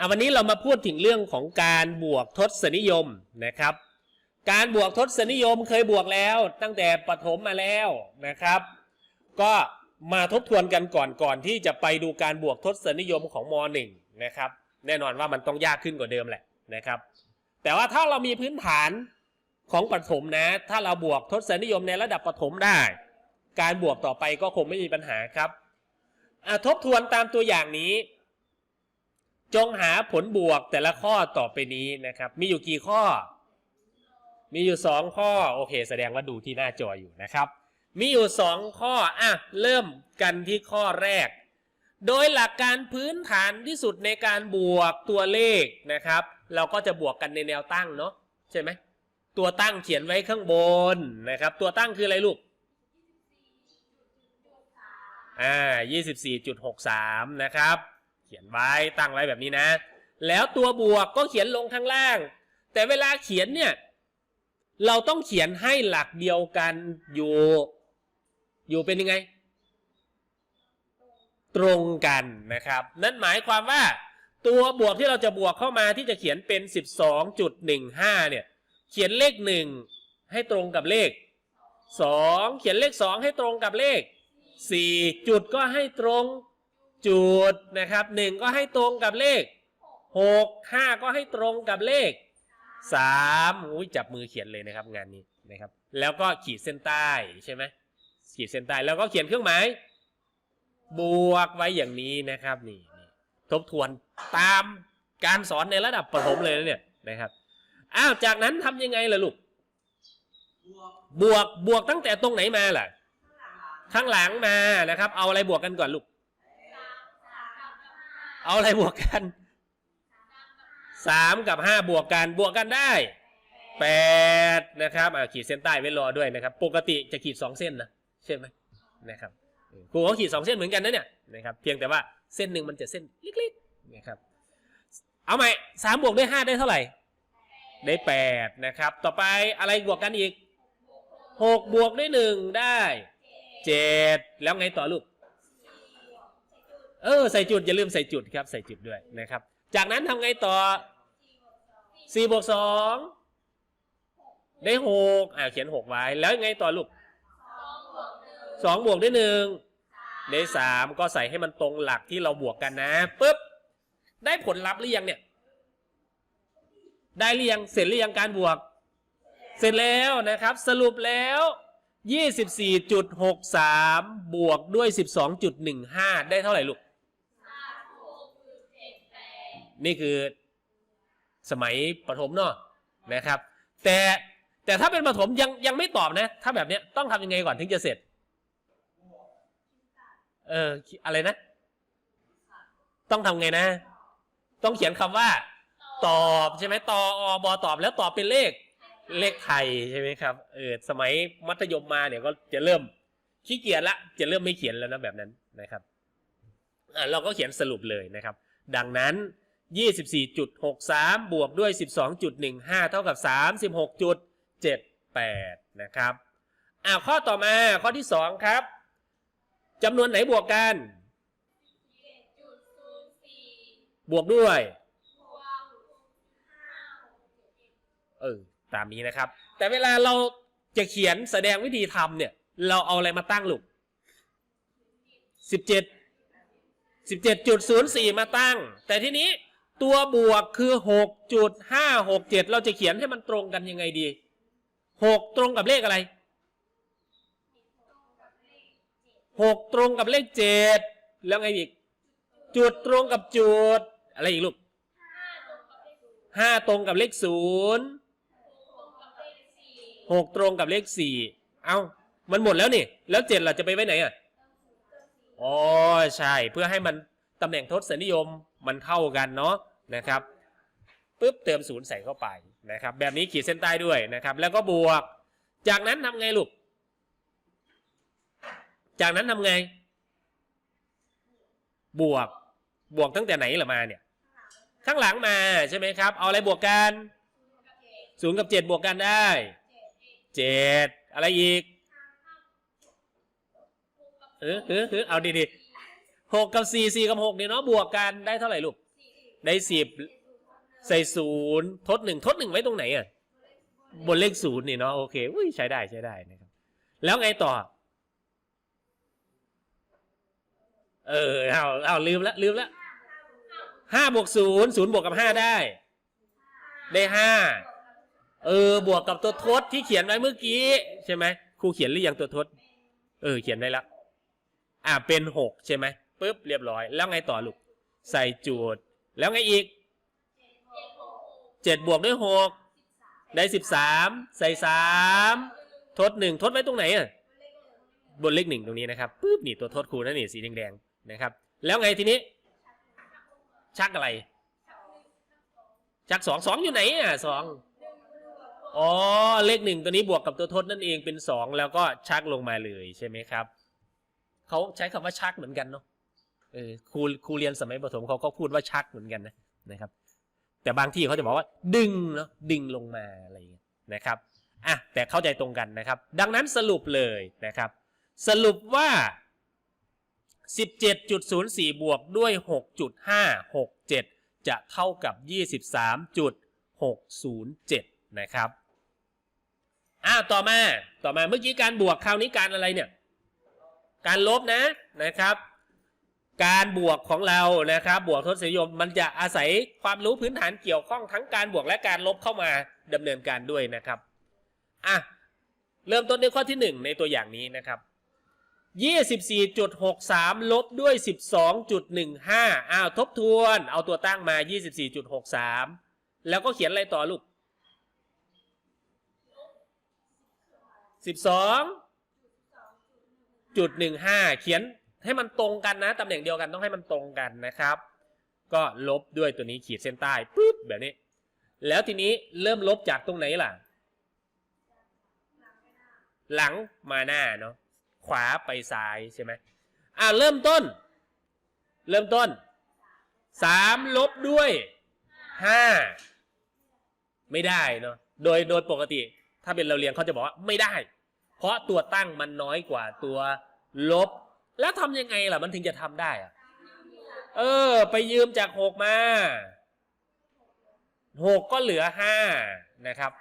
อะวันนี้เรามาพูดถึงเรื่องของการบวกทศนิยมนะครับ การบวกทศนิยมเคยบวกแล้วตั้งแต่ประถมมาแล้วนะครับ ก็มาทบทวนกันก่อนก่อนที่จะไปดูการบวกทศนิยมของม .1 นะครับ แน่นอนว่ามันต้องยากขึ้นกว่าเดิมแหละนะครับ แต่ว่าถ้าเรามีพื้นฐานของประถมนะ ถ้าเราบวกทศนิยมในระดับประถมได้ การบวกต่อไปก็คงไม่มีปัญหาครับทบทวนตามตัวอย่างนี้ จงหาผลบวกแต่ละข้อต่อไปนี้นะครับ มีอยู่กี่ข้อ มีอยู่สองข้อ โอเค แสดงว่าดูที่หน้าจออยู่นะครับ มีอยู่สองข้อ อะ เริ่มกันที่ข้อแรก โดยหลักการพื้นฐานที่สุดในการบวกตัวเลขนะครับ เราก็จะบวกกันในแนวตั้งเนาะใช่ไหม ตัวตั้งเขียนไว้ข้างบนนะครับ ตัวตั้งคืออะไรลูกอ่า24.63 นะครับ ขียนไว้ตั้งไว้แบบนี้นะ แล้วตัวบวกก็เขียนลงข้างล่าง แต่เวลาเขียนเนี่ยเราต้องเขียนให้หลักเดียวกันอยู่ อยู่เป็นยังไง ตรงกันนะครับ นั่นหมายความว่า ตัวบวกที่เราจะบวกเข้ามาที่จะเขียนเป็น 12.15 เนี่ย เขียนเลข 1 ให้ตรงกับเลข 2 เขียนเลข 2 ให้ตรงกับเลข 4 จุดก็ให้ตรง จุดนะครับ1ก็ให้ตรงกับเลข6 5ก็ให้ตรงกับเลข3อุ้ยจับมือเขียนเลยนะครับงานนี้นะครับ แล้วก็ขีดเส้นใต้ใช่ไหมขีดเส้นใต้แล้วก็เขียนเครื่องหมายบวกไว้อย่างนี้นะครับนี่นี่ทบทวนตามการสอนในระดับประถมเลยนะเนี่ยนะครับอ้าวจากนั้นทำยังไงล่ะลูกบวกบวกตั้งแต่ตรงไหนมาล่ะ ข้างหลังมานะครับ เอาอะไรบวกกันก่อนลูก เอาอะไรบวกกันสามกับห้าบวกกันบวกกันได้แปดนะครับอ่าขีดเส้นใต้ไว้รอด้วยนะครับ ปกติจะขีดสองเส้นนะใช่ไหมนะครับครูเขาขีดสองเส้นเหมือนกันนะเนี่ยนะครับเพียงแต่ว่าเส้นหนึ่งมันจะเส้นเล็กๆนะครับเอาใหม่สามบวกด้วยห้าได้เท่าไหร่ ได้แปดนะครับ ต่อไปอะไรบวกกันอีกหกบวกด้วยหนึ่งได้เจ็ดแล้วไงต่อลูก เออใส่จุดอย่าลืมใส่จุดครับใส่จุดด้วยนะครับ จากนั้นทำไงต่อสี่บวกสองได้หกอ่าเขียนหกไว้ แล้วยังไงต่อลูกสองบวกด้วยหนึ่งได้สามก็ใส่ให้มันตรงหลักที่เราบวกกันนะปุ๊บได้ผลลัพธ์หรือยังเนี่ย ได้หรือยังเสร็จหรือยังการบวก เสร็จแล้วนะครับ สรุปแล้ว24.63 บวกด้วย 12.15 ได้เท่าไหร่ลูก นี่คือสมัยประถมเนาะนะครับ แต่แต่ถ้าเป็นประถมยังยังไม่ตอบนะ ถ้าแบบเนี้ยต้องทำยังไงก่อนถึงจะเสร็จ เอออะไรนะ ต้องทำไงนะ ต้องเขียนคำว่า ตอบใช่ไหมตออบอตอบแล้วตอบเป็นเลขเลขไทยใช่ไหมครับเออสมัยมัธยมมาเนี่ยก็จะเริ่มขี้เกียจละจะเริ่มไม่เขียนแล้วนะแบบนั้นนะครับเราก็เขียนสรุปเลยนะครับ ดังนั้น 24.63 บวกด้วย 12.15 เท่ากับ 36.78 นะครับอ่าข้อต่อมาข้อที่ 2 ครับจำนวนไหนบวกกัน บวกด้วย เออ ตามนี้นะครับ แต่เวลาเราจะเขียนแสดงวิธีทำเนี่ย เราเอาอะไรมาตั้งลูกสิบเจ็ดสิบเจ็ดจุดศูนย์สี่มาตั้ง แต่ทีนี้ ตัวบวกคือหกจุดห้าหกเจ็ดเราจะเขียนให้มันตรงกันยังไงดีหกตรงกับเลขอะไรหกตรงกับเลขเจ็ดแล้วไงอีก จุดตรงกับจุด อะไรอีกลูกห้าตรงกับเลขศูนย์หกตรงกับเลขสี่เอามันหมดแล้วนี่ แล้วเจ็ดล่ะจะไปไว้ไหนอะ อ๋อ ใช่ เพื่อให้มันตำแหน่งทศนิยมมันเท่ากันเนาะ นะครับปุ๊บเติมศูนย์ใส่เข้าไปนะครับ แบบนี้ขีดเส้นใต้ด้วยนะครับ แล้วก็บวก จากนั้นทำไงลูก จากนั้นทำไง บวกบวกตั้งแต่ไหนล่ะมาเนี่ย ข้างหลังมาใช่ไหมครับ เอาอะไรบวกกันศูนย์กับเจ็ดบวกกันได้เจ็ดอะไรอีกเออเออเออเอาดีดีๆหกกับสี่สี่กับหกเนี่ยเนาะบวกกันได้เท่าไหร่ลูก ได้สิบใส่ศูนย์ทดหนึ่งทดหนึ่งไว้ตรงไหนอะบนเลขศูนย์นี่เนาะโอเคอุ้ยใช้ได้ใช้ได้นะครับ แล้วไงต่อ เออเอาเอาลืมละลืมละห้าบวกศูนย์ศูนย์บวกกับห้าได้ ได้ห้าเออ บวกกับตัวทดที่เขียนไว้เมื่อกี้ ใช่ไหมครูเขียนหรือยังตัวทด เออ เขียนได้แล้วอ่าเป็นหกใช่ไหมปุ๊บเรียบร้อย แล้วไงต่อลูก ใส่จูด แล้วไงอีกเจ็ดบวกด้วยหกได้สิบสามใส่สามทดหนึ่งทดไว้ตรงไหนอะบนเลขหนึ่งตรงนี้นะครับปุ๊บนี่ตัวทดครูนั่นนี่สีแดงๆนะครับ แล้วไงทีนี้ ชักอะไร ชักสองสองอยู่ไหนอะสองอ๋อเลขหนึ่งตัวนี้บวกกับตัวทดนั่นเองเป็นสองแล้วก็ชักลงมาเลยใช่ไหมครับเขาใช้คำว่าชักเหมือนกันเนาะ เออครูครูเรียนสมัยประถมเขาก็พูดว่าชักเหมือนกันนะนะครับ แต่บางที่เขาจะบอกว่า ดึงเนาะดึงลงมาอะไรอย่างเงี้ยนะครับอะแต่เข้าใจตรงกันนะครับ ดังนั้นสรุปเลยนะครับ สรุปว่า 17.04 บวกด้วย 6.567 จะเท่ากับ 23.607 นะครับอ้าวต่อมาต่อมาเมื่อกี้การบวกคราวนี้การอะไรเนี่ย การลบนะนะครับ การบวกของเรานะครับ บวกทศนิยมมันจะอาศัยความรู้พื้นฐานเกี่ยวข้องทั้งการบวกและการลบเข้ามาดำเนินการด้วยนะครับอะเริ่มต้นด้วยข้อที่ 1 ในตัวอย่างนี้นะครับ24.63 ลบด้วย 12.15 อ้าวทบทวน เอาตัวตั้งมา 24.63 แล้วก็เขียนอะไรต่อลูก 12.15 เขียน ให้มันตรงกันนะตำแหน่งเดียวกันต้องให้มันตรงกันนะครับ ก็ลบด้วยตัวนี้ขีดเส้นใต้ปุ๊บแบบนี้ แล้วทีนี้เริ่มลบจากตรงไหนล่ะ หลังมาหน้าเนาะขวาไปซ้ายใช่ไหมอ่าเริ่มต้น เริ่มต้นสามลบด้วยห้าไม่ได้เนาะโดยโดยปกติ ถ้าเป็นเราเรียนเขาจะบอกว่าไม่ได้ เพราะตัวตั้งมันน้อยกว่าตัวลบ แล้วทำยังไงล่ะมันถึงจะทำได้อะเออ ไปยืมจากหกมาหกก็เหลือห้านะครับ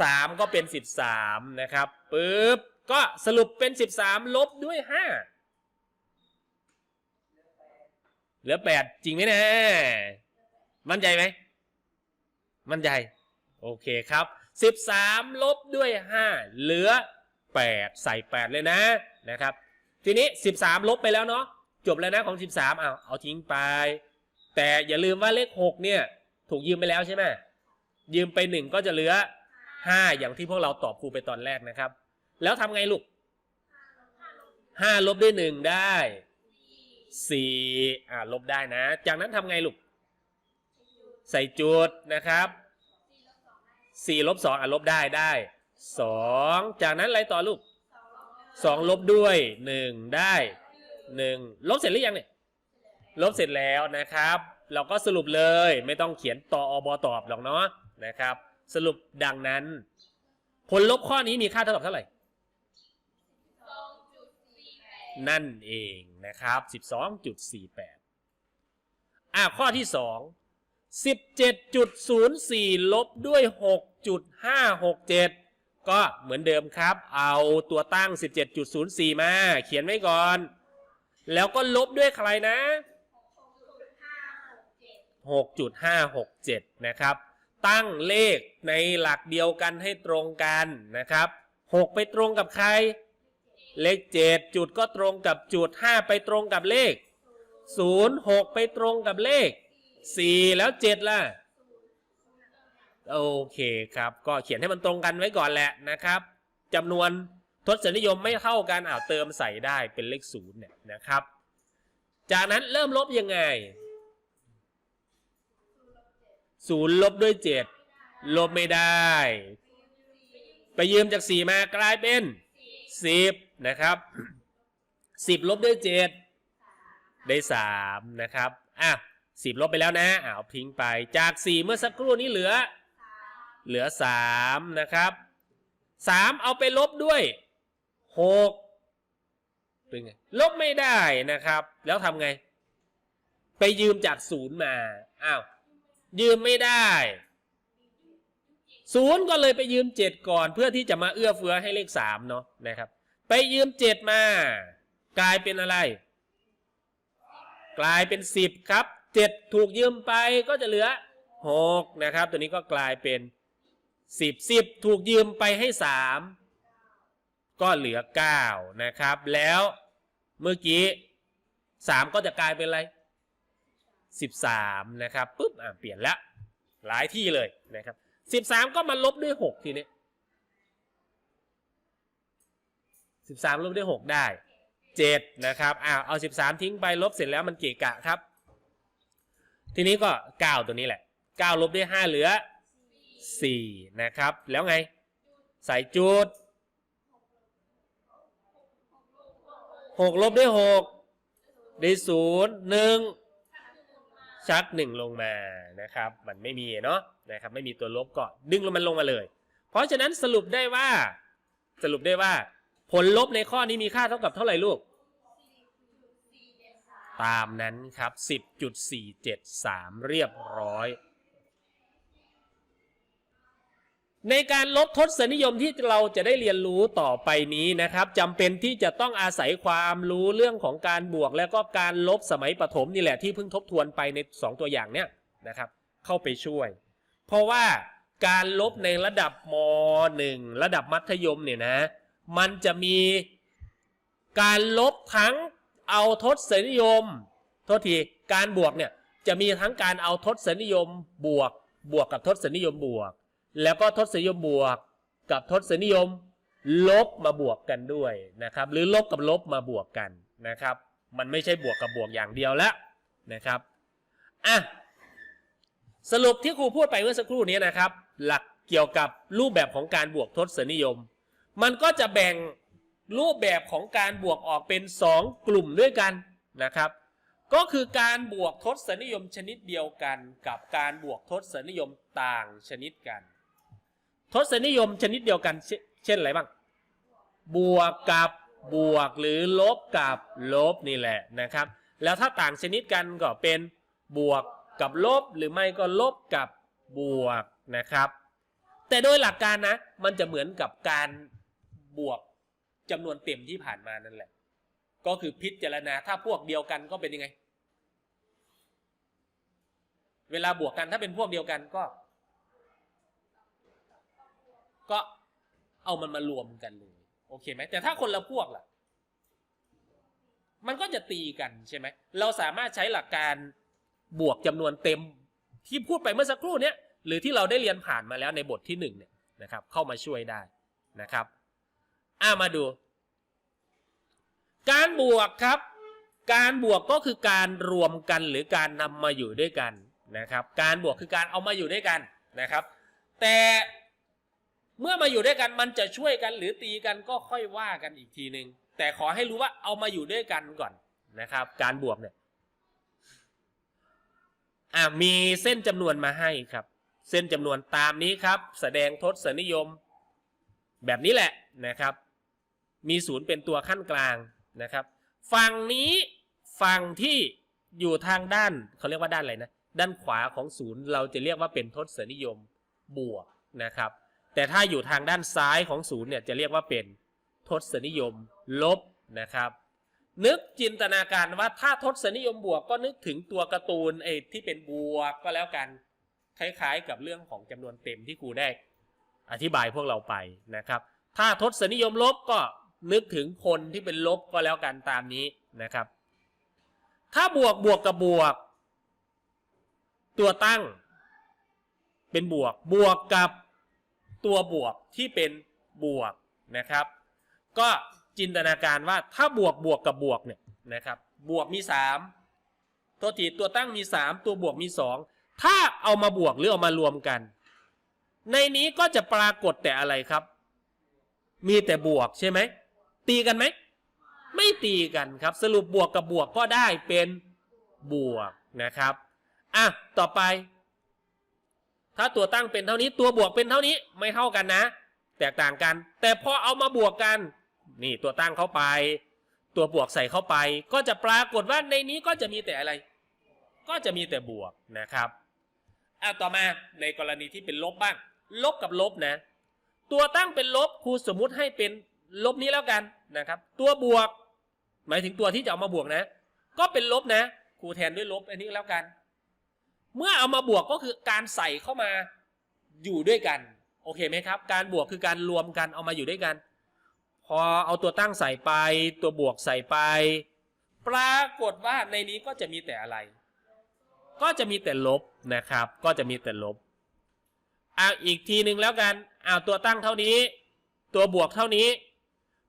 สามก็เป็นสิบสามนะครับปึ๊บก็สรุปเป็นสิบสามลบด้วยห้าเหลือแปดจริงไหมนะ มั่นใจไหม มั่นใจ โอเคครับสิบสามลบด้วยห้าเหลือแปดใส่แปดเลยนะนะครับ ทีนี้สิบสามลบไปแล้วเนาะจบแล้วนะของสิบสามเอาเอาทิ้งไป แต่อย่าลืมว่าเลขหกเนี่ย ถูกยืมไปแล้วใช่ไหมยืมไปหนึ่งก็จะเหลือห้าอย่างที่พวกเราตอบครูไปตอนแรกนะครับ แล้วทำไงลูกห้าลบด้วยหนึ่งได้สี่อ่าลบได้นะ จากนั้นทำไงลูก ใส่จุดนะครับสี่ลบสองอะลบได้ได้สองจากนั้นอะไรต่อลูก สองลบด้วยหนึ่งได้หนึ่งลบเสร็จหรือยังเนี่ยลบเสร็จแล้วนะครับ เราก็สรุปเลยไม่ต้องเขียนตออบตอบหรอกเนาะนะครับ สรุปดังนั้น ผลลบข้อนี้มีค่าเท่ากับเท่าไหร่นั่นเองนะครับ 12.48 อะข้อที่ 2 17.04 ลบด้วย 6.567 ก็เหมือนเดิมครับ เอาตัวตั้ง 17.04 มา เขียนไว้ก่อน แล้วก็ลบด้วยใครนะ 6.567 นะครับ ตั้งเลขในหลักเดียวกันให้ตรงกันนะครับ 6 ไปตรงกับใคร เลข 7 จุดก็ตรงกับจุด 5 ไปตรงกับเลข 0 6 ไปตรงกับเลข 4 แล้ว 7 ล่ะ โอเคครับ ก็เขียนให้มันตรงกันไว้ก่อนแหละนะครับจำนวนทศนิยมไม่เท่ากันอ้าวเติมใส่ได้เป็นเลข0เนี่ยนะครับ จากนั้นเริ่มลบยังไง0ลบด้วย7ลบไม่ได้ ไปยืมจาก4มากลายเป็น10นะครับ10ลบด้วย7ได้3นะครับอะ10ลบไปแล้วนะอะเอาทิ้งไปจาก4เมื่อสักครู่นี้เหลือ เหลือ 3 นะครับ 3 เอาไปลบด้วย 6 เป็นไง ลบไม่ได้นะครับ แล้วทำไง ไปยืมจาก 0 มา อ้าว ยืมไม่ได้ศูนย์ก็เลยไปยืมเจ็ดก่อน เพื่อที่จะมาเอื้อเฟื้อให้เลขสามเนาะนะครับ ไปยืมเจ็ดมา กลายเป็นอะไร กลายเป็นสิบครับเจ็ดถูกยืมไปก็จะเหลือหกนะครับ ตัวนี้ก็กลายเป็น สิบสิบถูกยืมไปให้สามก็เหลือเก้านะครับ แล้วเมื่อกี้สามก็จะกลายเป็นอะไรสิบสามนะครับปุ๊บอะเปลี่ยนแล้วหลายที่เลยนะครับสิบสามก็มาลบด้วยหกทีนี้สิบสามลบด้วยหกได้เจ็ดนะครับอ้าวเอาสิบสามทิ้งไปลบเสร็จแล้วมันเกะกะครับ ทีนี้ก็เก้าตัวนี้แหละเก้าลบด้วยห้าเหลือ สี่นะครับ แล้วไง ใส่จุดหกลบด้วยหกได้ศูนย์หนึ่งชักหนึ่งลงมานะครับ มันไม่มีเนาะนะครับ ไม่มีตัวลบก็ดึงลงมันลงมาเลย เพราะฉะนั้นสรุปได้ว่าสรุปได้ว่า ผลลบในข้อนี้มีค่าเท่ากับเท่าไหร่ลูกตามนั้นครับ 10.473 เรียบร้อย ในการลบทศนิยมที่เราจะได้เรียนรู้ต่อไปนี้นะครับจำเป็นที่จะต้องอาศัยความรู้เรื่องของการบวก แล้วก็การลบสมัยประถมนี่แหละที่เพิ่งทบทวนไปใน 2 ตัวอย่างเนี้ยนะครับ เข้าไปช่วย เพราะว่าการลบในระดับม .1 ระดับมัธยมเนี่ยนะมันจะมีการลบทั้งเอาทศนิยมโทษทีการบวกเนี่ยจะมีทั้งการเอาทศนิยมบวก บวกกับทศนิยมบวก แล้วก็ทศนิยมบวกกับทศนิยมลบมาบวกกันด้วยนะครับ หรือลบกับลบมาบวกกันนะครับ มันไม่ใช่บวกกับบวกอย่างเดียวแล้วนะครับอะสรุปที่ครูพูดไปเมื่อสักครู่นี้นะครับ หลักเกี่ยวกับรูปแบบของการบวกทศนิยม มันก็จะแบ่งรูปแบบของการบวกออกเป็น 2 กลุ่มด้วยกันนะครับ ก็คือการบวกทศนิยมชนิดเดียวกัน กับการบวกทศนิยมต่างชนิดกัน ทศนิยมชนิดเดียวกัน เช่นอะไรบ้าง บวกกับบวกหรือลบกับลบนี่แหละนะครับ แล้วถ้าต่างชนิดกันก็เป็นบวกกับลบหรือไม่ก็ลบกับบวกนะครับ แต่โดยหลักการนะ มันจะเหมือนกับการบวกจำนวนเต็มที่ผ่านมานั่นแหละ ก็คือพิจารณาถ้าพวกเดียวกันก็เป็นยังไง เวลาบวกกันถ้าเป็นพวกเดียวกันก็ ก็เอามันมารวมกันเลย โอเคไหมแต่ถ้าคนละพวกล่ะ มันก็จะตีกันใช่ไหมเราสามารถใช้หลักการบวกจำนวนเต็มที่พูดไปเมื่อสักครู่เนี้ยหรือที่เราได้เรียนผ่านมาแล้วในบทที่หนึ่งเนี่ยนะครับ เข้ามาช่วยได้นะครับอ่ามาดู การบวกครับ การบวกก็คือการรวมกันหรือการนำมาอยู่ด้วยกันนะครับ การบวกคือการเอามาอยู่ด้วยกันนะครับ แต่ เมื่อมาอยู่ด้วยกันมันจะช่วยกันหรือตีกันก็ค่อยว่ากันอีกทีหนึ่งแต่ขอให้รู้ว่าเอามาอยู่ด้วยกันก่อนนะครับ การบวกเนี่ยอ่ามีเส้นจำนวนมาให้ครับ เส้นจำนวนตามนี้ครับ แสดงทศนิยม แบบนี้แหละนะครับ มีศูนย์เป็นตัวขั้นกลางนะครับ ฝั่งนี้ฝั่งที่อยู่ทางด้านเขาเรียกว่าด้านอะไรนะ ด้านขวาของศูนย์เราจะเรียกว่าเป็นทศนิยมบวกนะครับ แต่ถ้าอยู่ทางด้านซ้ายของศูนย์เนี่ยจะเรียกว่าเป็นทศนิยมลบนะครับ นึกจินตนาการว่าถ้าทศนิยมบวกก็นึกถึงตัวการ์ตูนไอ้ที่เป็นบวกก็แล้วกันคล้ายๆกับเรื่องของจำนวนเต็มที่ครูได้อธิบายพวกเราไปนะครับ ถ้าทศนิยมลบก็นึกถึงคนที่เป็นลบก็แล้วกันตามนี้นะครับ ถ้าบวกบวกกับบวก ตัวตั้ง เป็นบวกบวกกับ ตัวบวกที่เป็นบวกนะครับ ก็จินตนาการว่าถ้าบวกบวกกับบวกเนี่ยนะครับ บวกมี 3 ตัวทีตัวตั้งมี 3 ตัวบวกมี 2 ถ้าเอามาบวกหรือเอามารวมกัน ในนี้ก็จะปรากฏแต่อะไรครับ มีแต่บวกใช่ไหมตีกันไหมไม่ตีกันครับ สรุปบวกกับบวกก็ได้เป็นบวกนะครับอะต่อไป ถ้าตัวตั้งเป็นเท่านี้ตัวบวกเป็นเท่านี้ไม่เท่ากันนะ แตกต่างกัน แต่พอเอามาบวกกัน นี่ตัวตั้งเข้าไป ตัวบวกใส่เข้าไป ก็จะปรากฏว่าในนี้ก็จะมีแต่อะไร ก็จะมีแต่บวกนะครับอะต่อมาในกรณีที่เป็นลบบ้าง ลบกับลบนะ ตัวตั้งเป็นลบครูสมมุติให้เป็นลบนี้แล้วกันนะครับ ตัวบวก หมายถึงตัวที่จะเอามาบวกนะ ก็เป็นลบนะครูแทนด้วยลบอันนี้แล้วกัน เมื่อเอามาบวกก็คือการใส่เข้ามาอยู่ด้วยกัน โอเคไหมครับ การบวกคือการรวมกันเอามาอยู่ด้วยกัน พอเอาตัวตั้งใส่ไป ตัวบวกใส่ไป ปรากฏว่าในนี้ก็จะมีแต่อะไร ก็จะมีแต่ลบนะครับ ก็จะมีแต่ลบเอาอีกทีหนึ่งแล้วกันเอาตัวตั้งเท่านี้ ตัวบวกเท่านี้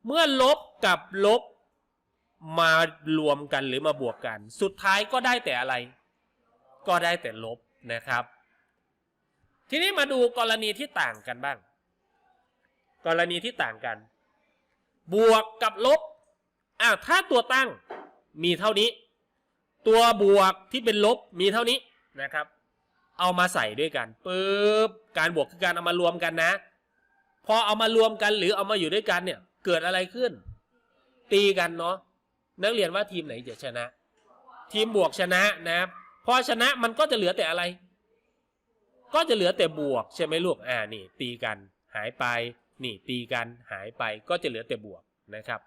เมื่อลบกับลบมารวมกันหรือมาบวกกัน สุดท้ายก็ได้แต่อะไร ก็ได้แต่ลบนะครับ ทีนี้มาดูกรณีที่ต่างกันบ้าง กรณีที่ต่างกัน บวกกับลบอ้าถ้าตัวตั้งมีเท่านี้ ตัวบวกที่เป็นลบมีเท่านี้นะครับ เอามาใส่ด้วยกันปึ๊บการบวกคือการเอามารวมกันนะ พอเอามารวมกันหรือเอามาอยู่ด้วยกันเนี่ย เกิดอะไรขึ้น ตีกันเนาะนักเรียนว่าทีมไหนจะชนะ ทีมบวกชนะนะครับ พอชนะมันก็จะเหลือแต่อะไร ก็จะเหลือแต่บวก ใช่ไหมลูกอ่านี่ตีกันหายไป นี่ตีกันหายไปก็จะเหลือแต่บวกนะครับ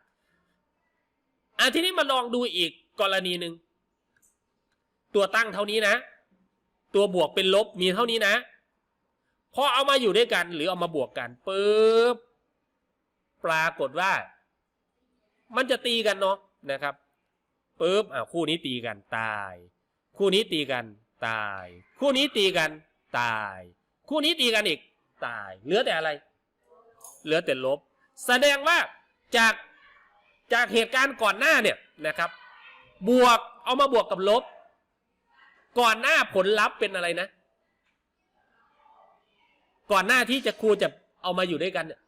อะทีนี้มาลองดูอีกกรณีหนึ่งตัวตั้งเท่านี้นะ ตัวบวกเป็นลบมีเท่านี้นะพอเอามาอยู่ด้วยกันหรือเอามาบวกกันปุ๊บปรากฏว่า มันจะตีกันเนาะนะครับปุ๊บอ่าคู่นี้ตีกันตาย คู่นี้ตีกันตาย คู่นี้ตีกันตาย คู่นี้ตีกันอีกตาย เหลือแต่อะไร เหลือแต่ลบ แสดงว่าจากจากเหตุการณ์ก่อนหน้าเนี่ยนะครับ บวกเอามาบวกกับลบ ก่อนหน้าผลลัพธ์เป็นอะไรนะ ก่อนหน้าที่จะครูจะเอามาอยู่ด้วยกันเนี่ย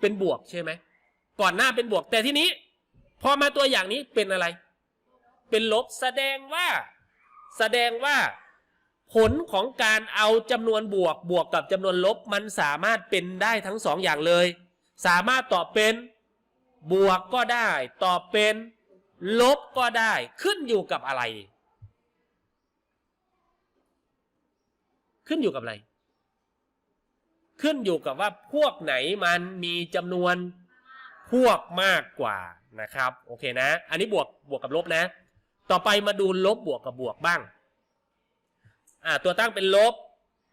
เป็นบวกใช่ไหมก่อนหน้าเป็นบวกแต่ทีนี้ พอมาตัวอย่างนี้เป็นอะไร เป็นลบแสดงว่า แสดงว่า ผลของการเอาจำนวนบวกบวกกับจำนวนลบมันสามารถเป็นได้ทั้งสองอย่างเลย สามารถตอบเป็นบวกก็ได้ ตอบเป็นลบก็ได้ขึ้นอยู่กับอะไร ขึ้นอยู่กับอะไร ขึ้นอยู่กับว่าพวกไหนมันมีจำนวนพวกมากกว่านะครับ โอเคนะ อันนี้บวกบวกกับลบนะ ต่อไปมาดูลบบวกกับบวกบ้างอ่าตัวตั้งเป็นลบ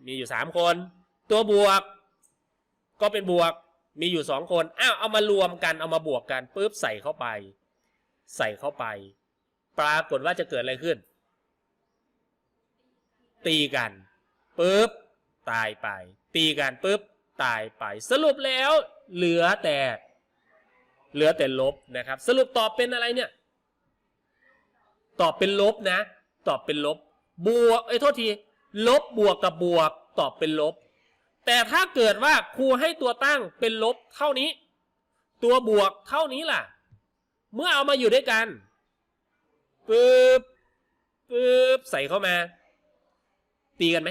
มีอยู่สามคน ตัวบวก ก็เป็นบวก มีอยู่สองคน อ้าว เอามารวมกัน เอามาบวกกันปุ๊บใส่เข้าไป ใส่เข้าไป ปรากฏว่าจะเกิดอะไรขึ้น ตีกันปุ๊บตายไป ตีกันปุ๊บตายไป สรุปแล้วเหลือแต่ เหลือแต่ลบนะครับ สรุปตอบเป็นอะไรเนี่ย ตอบเป็นลบนะ ตอบเป็นลบ บวกเอ้โทษที ลบบวกกับบวก ตอบเป็นลบ แต่ถ้าเกิดว่าครูให้ตัวตั้งเป็นลบเท่านี้ ตัวบวกเท่านี้ล่ะ เมื่อเอามาอยู่ด้วยกันปึ๊บปึ๊บใส่เข้ามา ตีกันไหม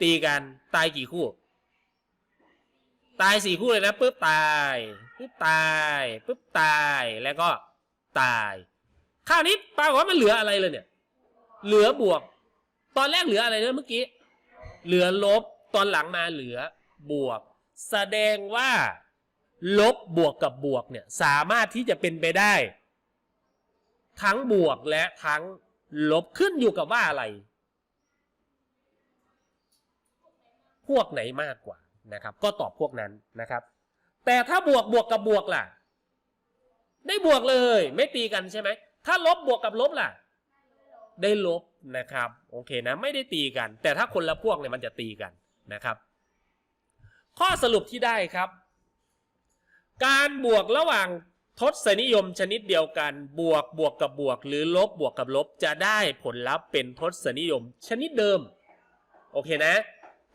ตีกันตายกี่คู่ ตายสี่คู่เลยนะปึ๊บตายปึ๊บตายปึ๊บตายแล้วก็ตาย คราวนี้ปรากฏว่ามันเหลืออะไรเลยเนี่ย เหลือบวก ตอนแรกเหลืออะไรนะเมื่อกี้ เหลือลบ ตอนหลังมาเหลือบวก แสดงว่า ลบบวกกับบวกเนี่ย สามารถที่จะเป็นไปได้ ทั้งบวกและทั้งลบขึ้นอยู่กับว่าอะไร พวกไหนมากกว่านะครับ ก็ตอบพวกนั้นนะครับ แต่ถ้าบวกบวกกับบวกล่ะ ได้บวกเลย ไม่ตีกันใช่ไหม ถ้าลบบวกกับลบล่ะ ได้ลบนะครับโอเคนะไม่ได้ตีกัน แต่ถ้าคนละพวกเนี่ยมันจะตีกันนะครับ ข้อสรุปที่ได้ครับ การบวกระหว่างทศนิยมชนิดเดียวกัน บวกบวกกับบวก หรือลบบวกกับลบ จะได้ผลลัพธ์เป็นทศนิยมชนิดเดิม โอเคนะ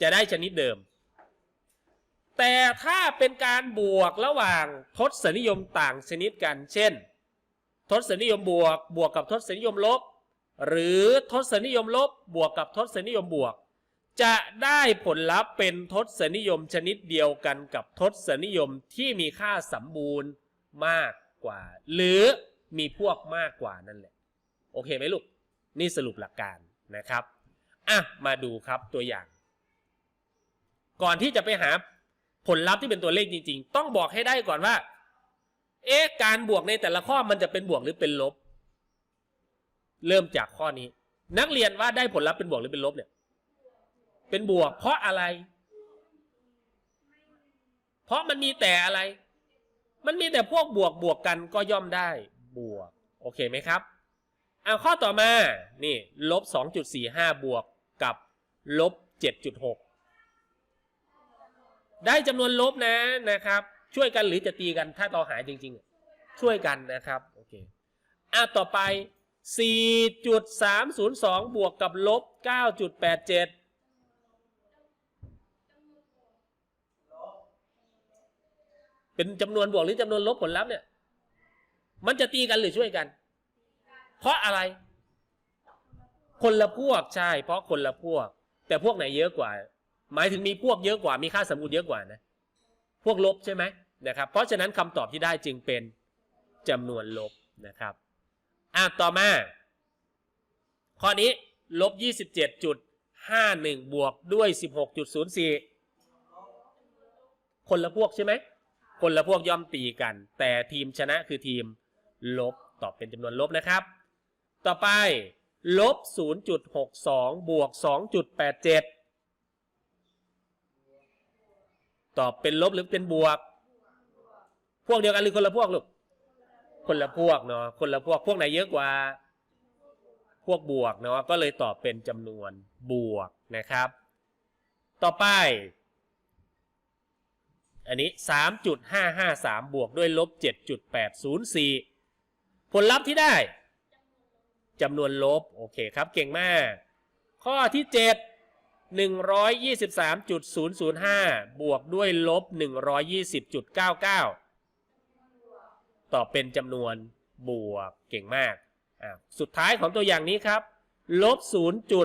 จะได้ชนิดเดิม แต่ถ้าเป็นการบวกระหว่างทศนิยมต่างชนิดกัน เช่น ทศนิยมบวก บวกกับทศนิยมลบ หรือทศนิยมลบบวกกับทศนิยมบวก จะได้ผลลัพธ์เป็นทศนิยมชนิดเดียวกันกับทศนิยมที่มีค่าสมบูรณ์มากกว่า หรือมีพวกมากกว่านั่นแหละ โอเคไหมลูก นี่สรุปหลักการนะครับอะมาดูครับตัวอย่าง ก่อนที่จะไปหาผลลัพธ์ที่เป็นตัวเลขจริง ๆ ต้องบอกให้ได้ก่อนว่า เอ๊ะการบวกในแต่ละข้อมันจะเป็นบวกหรือเป็นลบ เริ่มจากข้อนี้ นักเรียนว่าได้ผลลัพธ์เป็นบวกหรือเป็นลบเนี่ย เป็นบวก เพราะอะไร เพราะมันมีแต่อะไร มันมีแต่พวกบวกบวกกันก็ย่อมได้บวก โอเคไหมครับเอาข้อต่อมา นี่ลบ 2.45 บวกกับลบ 7.6 ได้จำนวนลบนะนะครับ ช่วยกันหรือจะตีกันถ้าต่อหาจริง ๆ ช่วยกันนะครับโอเคอะต่อไป 4.302 บวกกับลบ 9.87เป็นจำนวนบวกหรือจำนวนลบผลลัพธ์เนี่ย มันจะตีกันหรือช่วยกัน เพราะอะไร คนละพวกใช่ เพราะคนละพวก แต่พวกไหนเยอะกว่า หมายถึงมีพวกเยอะกว่ามีค่าสมมุติเยอะกว่านะ พวกลบใช่ไหมนะครับ เพราะฉะนั้นคำตอบที่ได้จึงเป็นจำนวนลบนะครับอะต่อมา ข้อนี้ลบ 27.51 บวกด้วย 16.04 คนละพวกใช่ไหม คนละพวกย่อมตีกัน แต่ทีมชนะคือทีมลบตอบเป็นจำนวนลบนะครับ ต่อไปลบ 0.62 บวก 2.87 ตอบเป็นลบหรือเป็นบวก พวกเดียวกันหรือคนละพวกลูกคนละพวกเนาะคนละพวกพวกไหนเยอะกว่า พวกบวกเนาะก็เลยตอบเป็นจำนวนบวกนะครับ ต่อไป อันนี้ 3.553 บวกด้วยลบ 7.804 ผลลัพธ์ที่ได้จำนวนลบ โอเคครับ เก่งมาก ข้อที่ 7 123.005 บวกด้วยลบ 120.99ตอบเป็นจำนวนบวกเก่งมากอะสุดท้ายของตัวอย่างนี้ครับ ลบ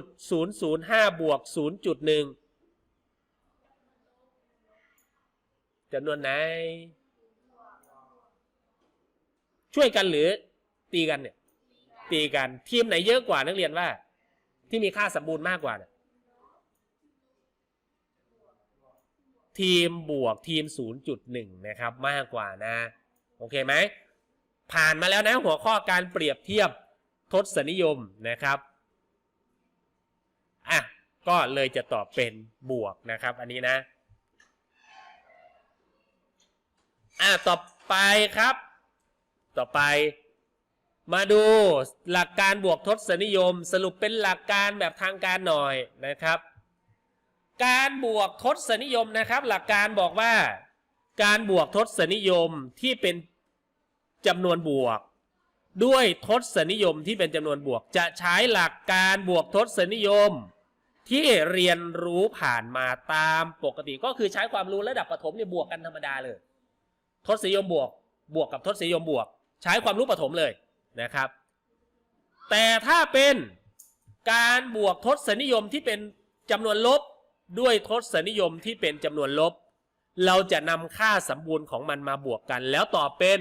0.005 บวก 0.1จำนวนไหน ช่วยกันหรือตีกันเนี่ย ตีกันทีมไหนเยอะกว่านักเรียนว่า ที่มีค่าสมบูรณ์มากกว่าเนี่ย ทีมบวกทีม 0.1 นะครับ มากกว่านะ โอเคไหม ผ่านมาแล้วนะหัวข้อการเปรียบเทียบทศนิยมนะครับอะก็เลยจะตอบเป็นบวกนะครับ อันนี้นะอะต่อไปครับ ต่อไป มาดูหลักการบวกทศนิยม สรุปเป็นหลักการแบบทางการหน่อยนะครับ การบวกทศนิยมนะครับ หลักการบอกว่า การบวกทศนิยมที่เป็นจำนวนบวก ด้วยทศนิยมที่เป็นจำนวนบวก จะใช้หลักการบวกทศนิยม ที่เรียนรู้ผ่านมาตามปกติก็คือใช้ความรู้ระดับประถมเนี่ยบวกกันธรรมดาเลย ทศนิยมบวก บวกกับทศนิยมบวก ใช้ความรู้ประถมเลยนะครับ แต่ถ้าเป็นการบวกทศนิยมที่เป็นจำนวนลบ ด้วยทศนิยมที่เป็นจำนวนลบ เราจะนำค่าสมบูรณ์ของมันมาบวกกัน แล้วตอบเป็น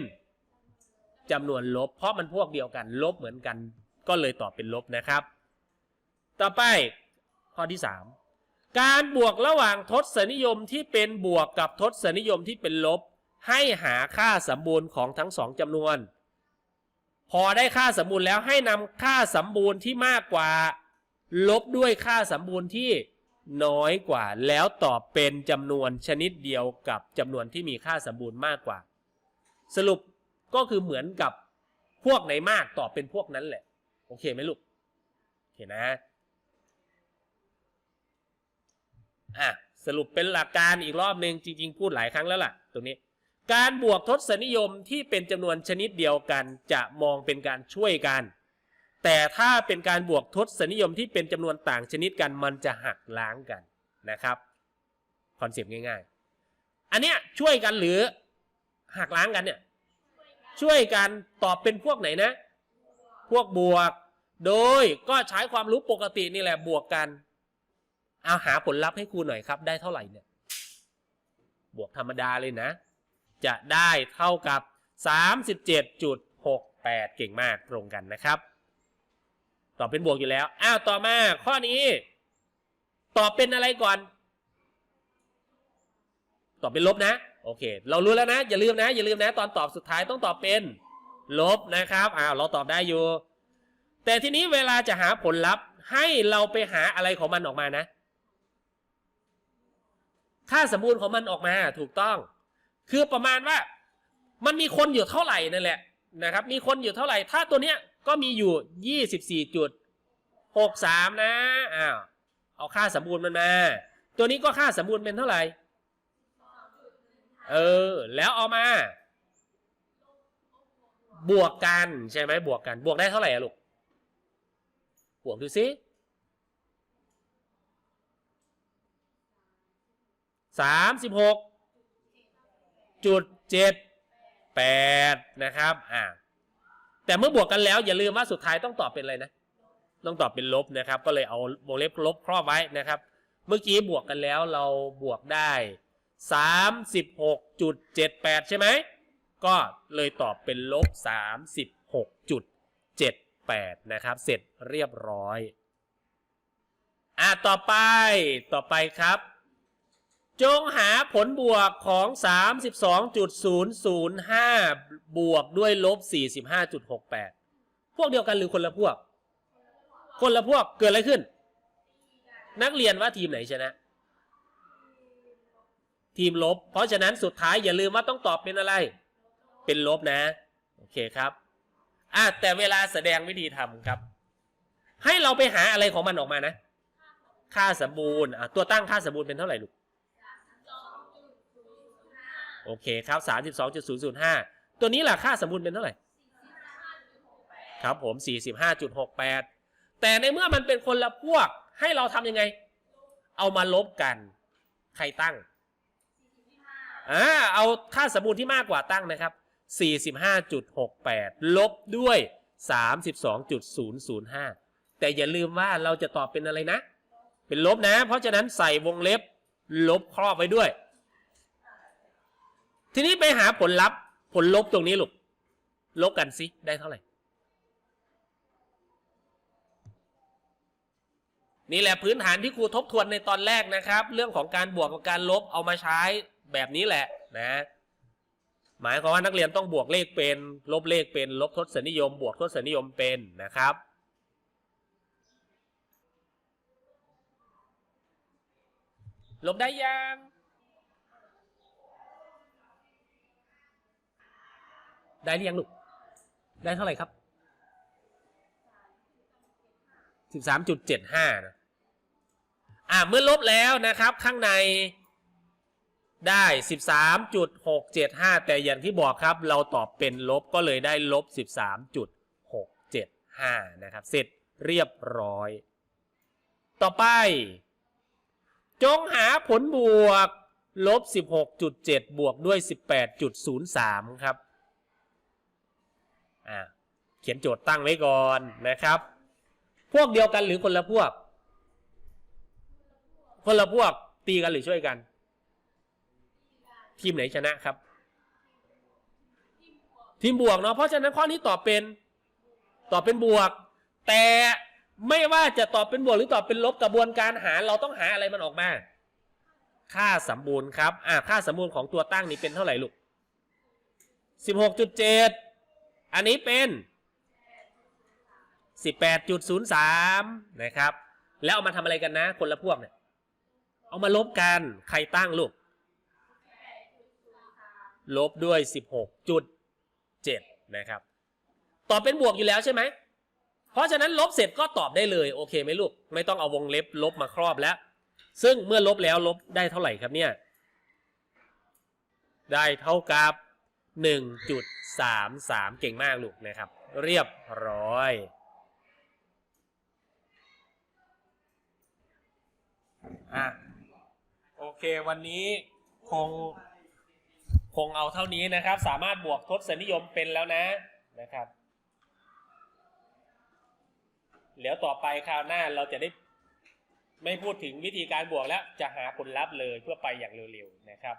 จำนวนลบ เพราะมันพวกเดียวกัน ลบเหมือนกัน ก็เลยตอบเป็นลบนะครับ ต่อไปข้อที่ 3 การบวกระหว่างทศนิยมที่เป็นบวกกับทศนิยมที่เป็นลบ ให้หาค่าสมบูรณ์ของทั้งสองจำนวน พอได้ค่าสมบูรณ์แล้วให้นำค่าสมบูรณ์ที่มากกว่า ลบด้วยค่าสมบูรณ์ที่ น้อยกว่า แล้วตอบเป็นจำนวนชนิดเดียวกับจำนวนที่มีค่าสมบูรณ์มากกว่า สรุปก็คือเหมือนกับพวกไหนมากตอบเป็นพวกนั้นแหละ โอเคไหมลูกโอเคนะอะสรุปเป็นหลักการอีกรอบหนึ่งจริง ๆ พูดหลายครั้งแล้วล่ะ ตรงนี้ การบวกทศนิยมที่เป็นจำนวนชนิดเดียวกันจะมองเป็นการช่วยกัน แต่ถ้าเป็นการบวกทศนิยมที่เป็นจำนวนต่างชนิดกันมันจะหักล้างกันนะครับคอนเซปต์ง่าย ๆ อันเนี้ยช่วยกันหรือหักล้างกันเนี่ยช่วยกันตอบเป็นพวกไหนนะ พวกบวก โดยก็ใช้ความรู้ปกตินี่แหละบวกกัน เอาหาผลลัพธ์ให้ครูหน่อยครับ ได้เท่าไหร่เนี่ย บวกธรรมดาเลยนะ จะได้เท่ากับ 37.68 เก่งมากตรงกันนะครับ ตอบเป็นบวกอยู่แล้ว อ้าว ต่อมาข้อนี้ ตอบเป็นอะไรก่อน ตอบเป็นลบนะ โอเค เรารู้แล้วนะ อย่าลืมนะ อย่าลืมนะ ตอนตอบสุดท้ายต้องตอบเป็นลบนะครับ อ้าว เราตอบได้อยู่ แต่ทีนี้เวลาจะหาผลลัพธ์ ให้เราไปหาอะไรของมันออกมานะ ค่าสมบูรณ์ของมันออกมา ถูกต้อง คือประมาณว่า มันมีคนอยู่เท่าไหร่นั่นแหละนะครับ มีคนอยู่เท่าไหร่ ถ้าตัวเนี้ย ก็มีอยู่ยี่สิบสี่จุดหกสามนะอ้าวเอาค่าสมบูรณ์มันมา ตัวนี้ก็ค่าสมบูรณ์เป็นเท่าไหร่ เออ แล้วเอามา บวกกันใช่ไหมบวกกัน บวกได้เท่าไหร่อะลูก บวกดูสิสามสิบหกจุดเจ็ดแปดนะครับ อ่า แต่เมื่อบวกกันแล้วอย่าลืมว่าสุดท้ายต้องตอบเป็นอะไรนะ ต้องตอบเป็นลบนะครับ ก็เลยเอาวงเล็บลบครอบไว้นะครับ เมื่อกี้บวกกันแล้วเราบวกได้สามสิบหกจุดเจ็ดแปดใช่ไหม ก็เลยตอบเป็นลบสามสิบหกจุดเจ็ดแปดนะครับ เสร็จเรียบร้อย อะต่อไปต่อไปครับ จงหาผลบวกของ 32.005 บวกด้วยลบ 45.68 พวกเดียวกันหรือคนละพวก คนละพวกเกิดอะไรขึ้น นักเรียนว่าทีมไหนชนะ ทีมลบ เพราะฉะนั้นสุดท้ายอย่าลืมว่าต้องตอบเป็นอะไร เป็นลบนะ โอเคครับอะแต่เวลาแสดงวิธีทำครับ ให้เราไปหาอะไรของมันออกมานะ ค่าสมบูรณ์อะตัวตั้งค่าสมบูรณ์เป็นเท่าไหร่ลูก โอเคครับ 32.005 ตัวนี้ล่ะค่าสมบูรณ์เป็นเท่าไหร่ ครับผม 45.68 แต่ในเมื่อมันเป็นคนละพวกให้เราทำยังไง เอามาลบกัน ใครตั้งอ่าเอาค่าสมบูรณ์ที่มากกว่าตั้งนะครับ 45.68 ลบด้วย 32.005 แต่อย่าลืมว่าเราจะตอบเป็นอะไรนะ เป็นลบนะ เพราะฉะนั้นใส่วงเล็บลบครอบไว้ด้วย ทีนี้ไปหาผลลัพธ์ ผลลบตรงนี้ลูก ลบกันสิได้เท่าไหร่ นี่แหละพื้นฐานที่ครูทบทวนในตอนแรกนะครับ เรื่องของการบวกกับการลบเอามาใช้แบบนี้แหละนะ หมายความว่านักเรียนต้องบวกเลขเป็น ลบเลขเป็น ลบทศนิยม บวกทศนิยมเป็นนะครับลบได้ยัง ได้หรือยังลูก ได้เท่าไหร่ครับสิบสามจุดเจ็ดห้านะ อ่าเมื่อลบแล้วนะครับ ข้างในได้สิบสามจุดหกเจ็ดห้าแต่อย่างที่บอกครับ เราตอบเป็นลบก็เลยได้ลบสิบสามจุดหกเจ็ดห้านะครับ เสร็จเรียบร้อย ต่อไป จงหาผลบวกลบสิบหกจุดเจ็ดบวกด้วยสิบแปดจุดศูนย์สามครับ อ่าเขียนโจทย์ตั้งไว้ก่อนนะครับ พวกเดียวกันหรือคนละพวก คนละพวกตีกันหรือช่วยกัน ทีมไหนชนะครับ ทีมบวกเนาะเพราะฉะนั้นข้อนี้ตอบเป็นตอบเป็นบวก แต่ไม่ว่าจะตอบเป็นบวกหรือตอบเป็นลบกระบวนการหารเราต้องหาอะไรมันออกมา ค่าสมบูรณ์ครับ อ่าค่าสมบูรณ์ของตัวตั้งนี้เป็นเท่าไหร่ลูกสิบหกจุดเจ็ด อันนี้เป็น 18.03 นะครับ แล้วเอามาทำอะไรกันนะ คนละพวกเนี่ย เอามาลบกัน ใครตั้งลูก ลบด้วย 16.7 นะครับ ตอบเป็นบวกอยู่แล้วใช่ไหม เพราะฉะนั้นลบเสร็จก็ตอบได้เลย โอเคไหมลูก ไม่ต้องเอาวงเล็บลบมาครอบแล้ว ซึ่งเมื่อลบแล้วลบได้เท่าไหร่ครับเนี่ย ได้เท่ากับ 1.33 เก่งมากลูกนะครับ เรียบร้อย อะ โอเควันนี้คง คงเอาเท่านี้นะครับ สามารถบวกทศนิยมเป็นแล้วนะนะครับเดี๋ยวต่อไปคราวหน้าเราจะได้ไม่พูดถึงวิธีการบวกแล้วจะหาผลลัพธ์เลยเพื่อไปอย่างเร็วๆนะครับ